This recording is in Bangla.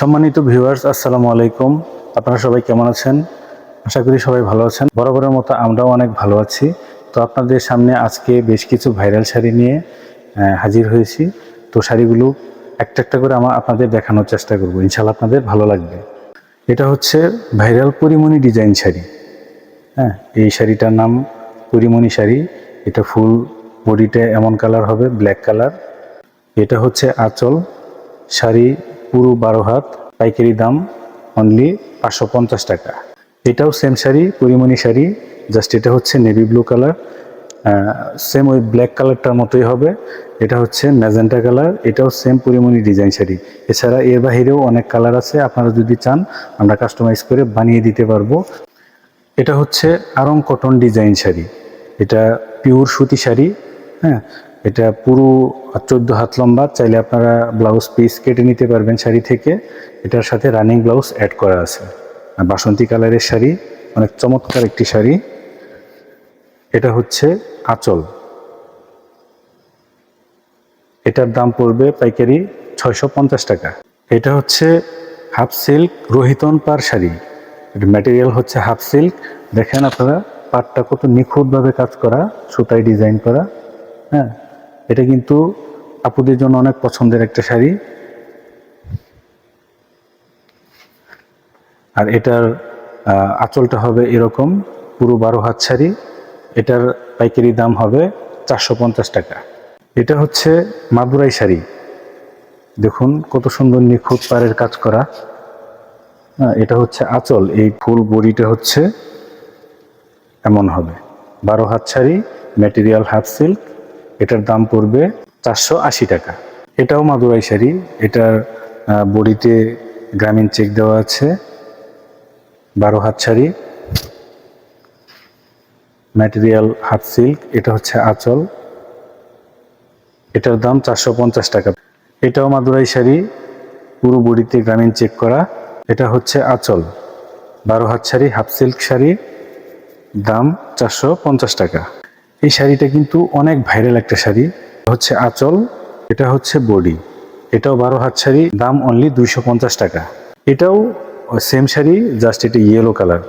সম্মানিত ভিউয়ার্স আসসালামু আলাইকুম। আপনারা সবাই কেমন আছেন? আশা করি সবাই ভালো আছেন। বরাবরের মতো আমরাও অনেক ভালো আছি। তো আপনাদের সামনে আজকে বেশ কিছু ভাইরাল শাড়ি নিয়ে হাজির হয়েছি। তো শাড়িগুলো একটা একটা করে আমার আপনাদের দেখানোর চেষ্টা করব। ইনশাল্লাহ আপনাদের ভালো লাগবে। এটা হচ্ছে ভাইরাল পরিমণি ডিজাইন শাড়ি। হ্যাঁ এই শাড়িটার নাম পরিমণি শাড়ি। এটা ফুল বডিটা এমন কালার হবে ব্ল্যাক কালার এটা হচ্ছে আঁচল শাড়ি পুরো বারো হাত, পাইকারি দাম অনলি পাঁচশো পঞ্চাশ টাকা। এটাও সেম শাড়ি, পরিমণি শাড়ি জাস্ট এটা হচ্ছে নেভি ব্লু কালার সেম ওই ব্ল্যাক কালারটার মতোই হবে। এটা হচ্ছে ম্যাজেন্টা কালার এটাও সেম পরিমণি ডিজাইন শাড়ি। এছাড়া এর বাহিরেও অনেক কালার আছে, আপনারা যদি চান, আমরা কাস্টমাইজ করে বানিয়ে দিতে পারব। এটা হচ্ছে আরং কটন ডিজাইন শাড়ি। এটা পিওর সুতি শাড়ি হ্যাঁ? এটা পুরো চোদ্দ হাত লম্বা, চাইলে আপনারা ব্লাউজ পিস কেটে নিতে পারবেন শাড়ি থেকে। এটার সাথে রানিং ব্লাউজ অ্যাড করা আছে। আর বাসন্তী কালারের শাড়ি, অনেক চমৎকার একটি শাড়ি। এটা হচ্ছে আঁচল। এটার দাম পড়বে পাইকারি ছয়শো পঞ্চাশ টাকা। এটা হচ্ছে হাফ সিল্ক রোহিতন পার শাড়ি। এর ম্যাটেরিয়াল হচ্ছে হাফ সিল্ক দেখেন আপনারা, পাটটা কত নিখুঁতভাবে কাজ করা, সুতায় ডিজাইন করা। হ্যাঁ এটা কিন্তু আপুদের জন্য অনেক পছন্দের একটা শাড়ি। আর এটার আঁচলটা হবে এরকম, পুরো বারো হাত শাড়ি। এটার পাইকারি দাম হবে চারশো পঞ্চাশ টাকা। এটা হচ্ছে মাদুরাই শাড়ি। দেখুন কত সুন্দর নিখুঁত পাড়ের কাজ করা। এটা হচ্ছে আঁচল। এই ফুল বড়িটা হচ্ছে এমন হবে। বারো হাত শাড়ি ম্যাটেরিয়াল হাফ সিল্ক এটার দাম পড়বে চারশো আশি টাকা। এটাও মাদুরাই শাড়ি। এটার বডিতে গ্রামীণ চেক দেওয়া আছে। বারো হাত শাড়ি। Material half silk. এটা হচ্ছে আঁচল। এটার দাম চারশো পঞ্চাশ টাকা। এটাও মাদুরাই শাড়ি। পুরো বডিতে গ্রামীণ চেক করা। এটা হচ্ছে আঁচল। বারো হাত শাড়ি, হাফ সিল্ক শাড়ি। দাম চারশো পঞ্চাশ টাকা। এই শাড়িটা কিন্তু অনেক ভাইরাল একটা শাড়ি। হচ্ছে আঁচল, এটা হচ্ছে বডি। এটাও বারো হাত শাড়ি, দাম অনলি দুইশো পঞ্চাশ টাকা। এটাও সেম শাড়ি জাস্ট এটা ইয়েলো কালার